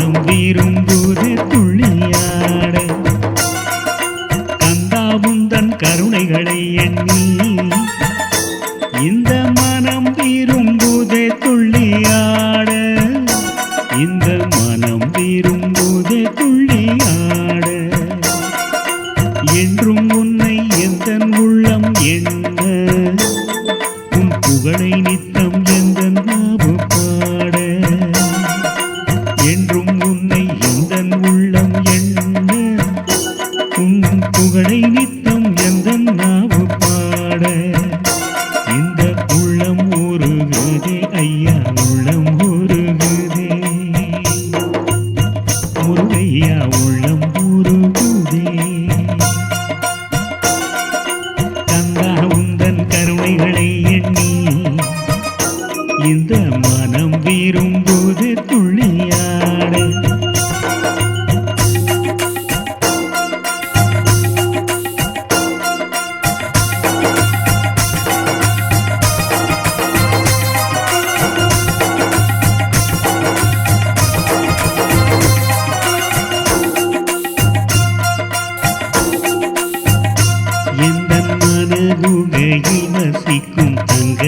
என்றும் விரும்புது புகழை நித்தம் எந்த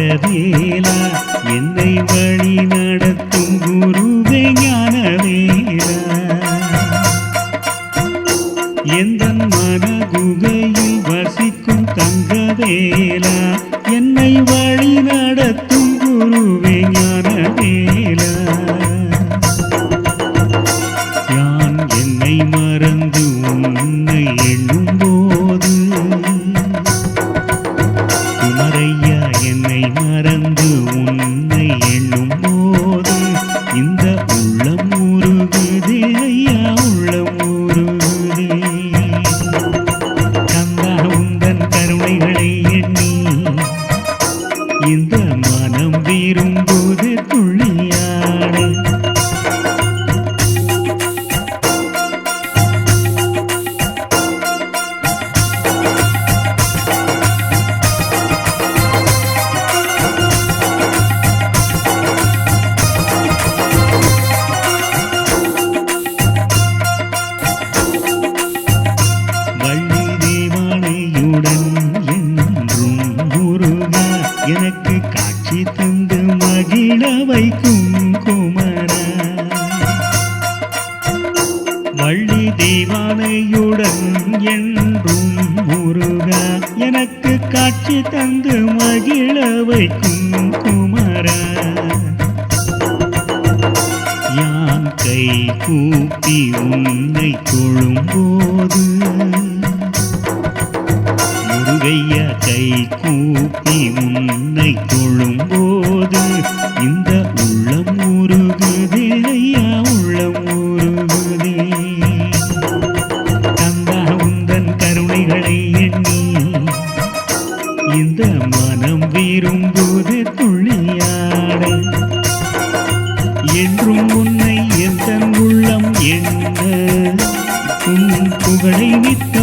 ஞானவேலா என்னை வழி நடத்தும் குருவே ஞானவேலா. எந்த மன குகையில் வசிக்கும் தங்கவே இந்த மனம் விரும்புது துள்ளியாடு வள்ளி தேவானையுடன் எனக்கு காட்சி தந்து மகிழ வைக்கும் குமரா. யான் கை கூப்பி உன்னை தொழும்போது முருகையா கை கூப்பி உன்னை தொழும்போது இந்த நாளை என்றும் உன்னை என் உள்ளம் என்ன உன் புகழை விட்டு